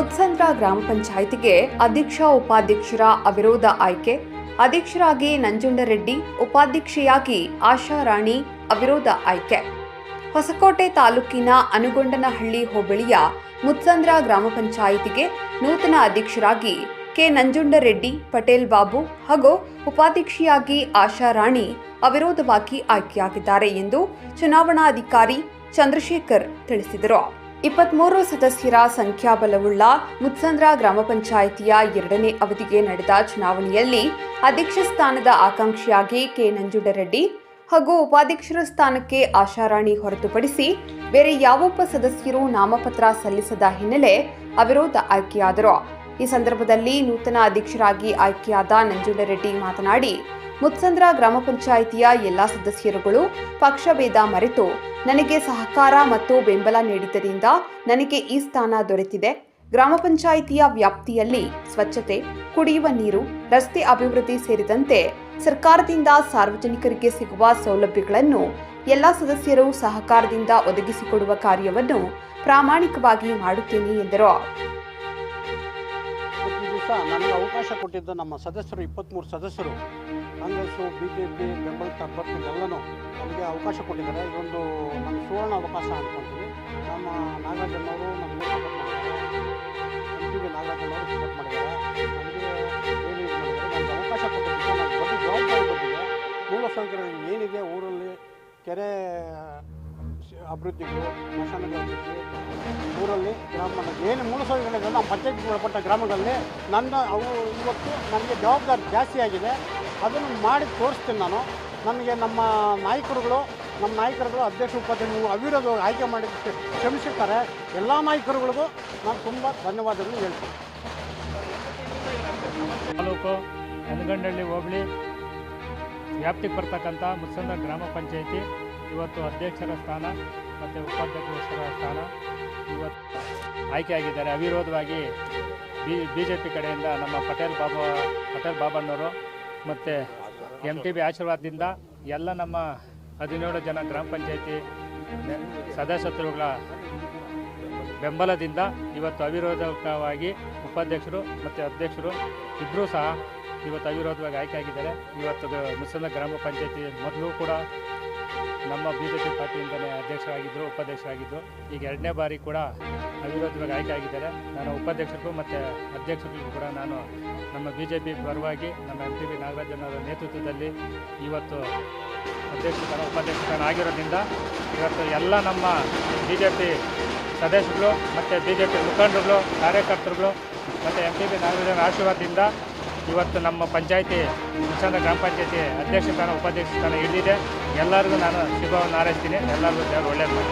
ಮುತ್ಸಂದ್ರ ಗ್ರಾಮ ಪಂಚಾಯಿತಿಗೆ ಅಧ್ಯಕ್ಷ ಉಪಾಧ್ಯಕ್ಷರ ಅವಿರೋಧ ಆಯ್ಕೆ, ಅಧ್ಯಕ್ಷರಾಗಿ ನಂಜುಂಡರೆಡ್ಡಿ, ಉಪಾಧ್ಯಕ್ಷೆಯಾಗಿ ಆಶಾ ರಾಣಿ ಅವಿರೋಧ ಆಯ್ಕೆ. ಹೊಸಕೋಟೆ ತಾಲೂಕಿನ ಅನುಗೊಂಡನಹಳ್ಳಿ ಹೋಬಳಿಯ ಮುತ್ಸಂದ್ರ ಗ್ರಾಮ ಪಂಚಾಯಿತಿಗೆ ನೂತನ ಅಧ್ಯಕ್ಷರಾಗಿ ಕೆ. ನಂಜುಂಡರೆಡ್ಡಿ, ಪಟೇಲ್ ಬಾಬು ಹಾಗೂ ಉಪಾಧ್ಯಕ್ಷೆಯಾಗಿ ಆಶಾ ರಾಣಿ ಅವಿರೋಧವಾಗಿ ಆಯ್ಕೆಯಾಗಿದ್ದಾರೆ ಎಂದು ಚುನಾವಣಾಧಿಕಾರಿ ಚಂದ್ರಶೇಖರ್ ತಿಳಿಸಿದರು. ಇಪ್ಪತ್ಮೂರು ಸದಸ್ಯರ ಸಂಖ್ಯಾಬಲವುಳ್ಳ ಮುತ್ಸಂದ್ರ ಗ್ರಾಮ ಪಂಚಾಯಿತಿಯ ಎರಡನೇ ಅವಧಿಗೆ ನಡೆದ ಚುನಾವಣೆಯಲ್ಲಿ ಅಧ್ಯಕ್ಷ ಸ್ಥಾನದ ಆಕಾಂಕ್ಷಿಯಾಗಿ ಕೆ ನಂಜುಂಡರೆಡ್ಡಿ ಹಾಗೂ ಉಪಾಧ್ಯಕ್ಷರ ಸ್ಥಾನಕ್ಕೆ ಆಶಾರಾಣಿ ಹೊರತುಪಡಿಸಿ ಬೇರೆ ಯಾವೊಬ್ಬ ಸದಸ್ಯರು ನಾಮಪತ್ರ ಸಲ್ಲಿಸದ ಹಿನ್ನೆಲೆ ಅವಿರೋಧ ಆಯ್ಕೆಯಾದರು. ಈ ಸಂದರ್ಭದಲ್ಲಿ ನೂತನ ಅಧ್ಯಕ್ಷರಾಗಿ ಆಯ್ಕೆಯಾದ ನಂಜುಂಡರೆಡ್ಡಿ ಮಾತನಾಡಿ ಮುತ್ಸಂದ್ರ ಗ್ರಾಮ ಪಂಚಾಯಿತಿಯ ಎಲ್ಲಾ ಸದಸ್ಯರುಗಳು ಪಕ್ಷಭೇದ ಮರೆತು ನನಗೆ ಸಹಕಾರ ಮತ್ತು ಬೆಂಬಲ ನೀಡಿದ್ದರಿಂದ ನನಗೆ ಈ ಸ್ಥಾನ ದೊರೆತಿದೆ. ಗ್ರಾಮ ಪಂಚಾಯಿತಿಯ ವ್ಯಾಪ್ತಿಯಲ್ಲಿ ಸ್ವಚ್ಛತೆ, ಕುಡಿಯುವ ನೀರು, ರಸ್ತೆ ಅಭಿವೃದ್ಧಿ ಸೇರಿದಂತೆ ಸರ್ಕಾರದಿಂದ ಸಾರ್ವಜನಿಕರಿಗೆ ಸಿಗುವ ಸೌಲಭ್ಯಗಳನ್ನು ಎಲ್ಲ ಸದಸ್ಯರು ಸಹಕಾರದಿಂದ ಒದಗಿಸಿಕೊಡುವ ಕಾರ್ಯವನ್ನು ಪ್ರಾಮಾಣಿಕವಾಗಿ ಮಾಡುತ್ತೇನೆ ಎಂದರು. ನನಗೆ ಅವಕಾಶ ಕೊಟ್ಟಿದ್ದ ನಮ್ಮ ಸದಸ್ಯರು ಇಪ್ಪತ್ತ್ಮೂರು ಸದಸ್ಯರು ಕಾಂಗ್ರೆಸ್ಸು ಬಿ ಜೆ ಪಿ ಬೆಂಬಲಿತ ಅಭ್ಯರ್ಥಿಗಳೆಲ್ಲನೂ ನಮಗೆ ಅವಕಾಶ ಕೊಟ್ಟಿದ್ದಾರೆ. ಇದೊಂದು ನಮ್ಮ ಸುವರ್ಣ ಅವಕಾಶ ಅಂದ್ಕೊಂತೀವಿ ನಮ್ಮ ನಾಗರಾಜನವರು ನಮಗೆ ಸಪೋರ್ಟ್ ಮಾಡಿದ್ದಾರೆ ಎಂ ನಾಗರಾಜನವರು ಸಪೋರ್ಟ್ ಮಾಡಿದ್ದಾರೆ. ನಮಗೆ ಇದು ಅವಕಾಶ ಕೊಟ್ಟಿದ್ದಾರೆ. ನಮ್ಮ ದೊಡ್ಡ ಜವಾಬ್ದಾರಿ ಬಂದಿದೆ. ಮೂಲಸೌಕರ್ಯಗಳು ಏನಿದೆ ಊರಲ್ಲಿ ಕೆರೆ ಅಭಿವೃದ್ಧಿಗಳು ಸ್ಮಶಾನದ ಅಭಿವೃದ್ಧಿ ಊರಲ್ಲಿ ಗ್ರಾಮ, ಏನು ಮೂಲಸೌಕರ್ಯಗಳಿದೆ ನಮ್ಮ ಪಂಚಾಯತ್ಗೆ ಒಳಪಟ್ಟ ಗ್ರಾಮಗಳಲ್ಲಿ ನನ್ನ, ಅವು ಇವತ್ತು ನನಗೆ ಜವಾಬ್ದಾರಿ ಜಾಸ್ತಿ ಆಗಿದೆ. ಅದನ್ನು ಮಾಡಿ ತೋರಿಸ್ತೀನಿ ನಾನು. ನಮಗೆ ನಮ್ಮ ನಾಯಕರುಗಳು ನಮ್ಮ ನಾಯಕರುಗಳು ಅಧ್ಯಕ್ಷ ಉಪಾಧ್ಯಕ್ಷರು ಅವಿರೋಧವಾಗಿ ಆಯ್ಕೆ ಮಾಡಿ ಕ್ಷಮಿಸಿರ್ತಾರೆ. ಎಲ್ಲ ನಾಯಕರುಗಳಿಗೂ ನಾನು ತುಂಬ ಧನ್ಯವಾದಗಳು ಹೇಳ್ತೀನಿ. ತಾಲೂಕು ಹನಗಂಡಳ್ಳಿ ಹೋಬಳಿ ವ್ಯಾಪ್ತಿಗೆ ಬರ್ತಕ್ಕಂಥ ಮುಸಂದ ಗ್ರಾಮ ಪಂಚಾಯಿತಿ. ಇವತ್ತು ಅಧ್ಯಕ್ಷರ ಸ್ಥಾನ ಮತ್ತು ಉಪಾಧ್ಯಕ್ಷರ ಸ್ಥಾನ. ಇವತ್ತು ಆಯ್ಕೆಯಾಗಿದ್ದಾರೆ ಅವಿರೋಧವಾಗಿ ಬಿ ಬಿ ಜೆ ಪಿ ಕಡೆಯಿಂದ ನಮ್ಮ ಪಟೇಲ್ ಬಾಬಾ, ಪಟೇಲ್ ಬಾಬಣ್ಣವರು ಮತ್ತು ಎಂ ಟಿ ಬಿ ಆಶೀರ್ವಾದದಿಂದ ಎಲ್ಲ ನಮ್ಮ ಹದಿನೇಳು ಜನ ಗ್ರಾಮ ಪಂಚಾಯಿತಿ ಸದಸ್ಯತ್ವಗಳ ಬೆಂಬಲದಿಂದ ಇವತ್ತು ಅವಿರೋಧವಾಗಿ ಉಪಾಧ್ಯಕ್ಷರು ಮತ್ತು ಅಧ್ಯಕ್ಷರು ಇಬ್ಬರೂ ಸಹ ಇವತ್ತು ಅವಿರೋಧವಾಗಿ ಆಯ್ಕೆಯಾಗಿದ್ದಾರೆ ಇವತ್ತು ಗ- ಮುಸಂದ ಗ್ರಾಮ ಪಂಚಾಯತಿ ಮೊದಲು ಕೂಡ ನಮ್ಮ ಬಿ ಜೆ ಪಿ ಪಾರ್ಟಿಯಿಂದಲೇ ಅಧ್ಯಕ್ಷರಾಗಿದ್ದರು, ಉಪಾಧ್ಯಕ್ಷರಾಗಿದ್ದರು. ಈಗ ಎರಡನೇ ಬಾರಿ ಕೂಡ ಅವಿರೋಧವಾಗಿ ಆಯ್ಕೆ ಆಗಿದ್ದಾರೆ. ನಾನು ಉಪಾಧ್ಯಕ್ಷರಿಗೂ ಮತ್ತು ಅಧ್ಯಕ್ಷರಿಗೂ ಕೂಡ ನಾನು ನಮ್ಮ ಬಿ ಜೆ ಪಿ ಪರವಾಗಿ ನಮ್ಮ ಎಂ ಟಿ ಬಿ ನಾಗರಾಜನವರ ನೇತೃತ್ವದಲ್ಲಿ ಇವತ್ತು ಅಧ್ಯಕ್ಷರ ಉಪಾಧ್ಯಕ್ಷತನ ಆಗಿರೋದ್ರಿಂದ ಇವತ್ತು ಎಲ್ಲ ನಮ್ಮ ಬಿ ಜೆ ಪಿ ಸದಸ್ಯರುಗಳು ಮತ್ತು ಬಿ ಜೆ ಪಿ ಮುಖಂಡರುಗಳು, ಕಾರ್ಯಕರ್ತರುಗಳು ಮತ್ತು ಎಂ ಟಿ ಬಿ ನಾಗರಾಜನ ಆಶೀರ್ವಾದದಿಂದ ಇವತ್ತು ನಮ್ಮ ಪಂಚಾಯಿತಿ ಮುಚ್ಚಂದ ಗ್ರಾಮ ಪಂಚಾಯತಿ ಅಧ್ಯಕ್ಷ ಸ್ಥಾನ, ಉಪಾಧ್ಯಕ್ಷ ಸ್ಥಾನ ಹಿಡಿದಿದೆ. ಎಲ್ಲರಿಗೂ ನಾನು ಶುಭವನ್ನು ಹಾರೈಸ್ತೀನಿ. ಎಲ್ಲರಿಗೂ ದೇವರು ಒಳ್ಳೆಯದು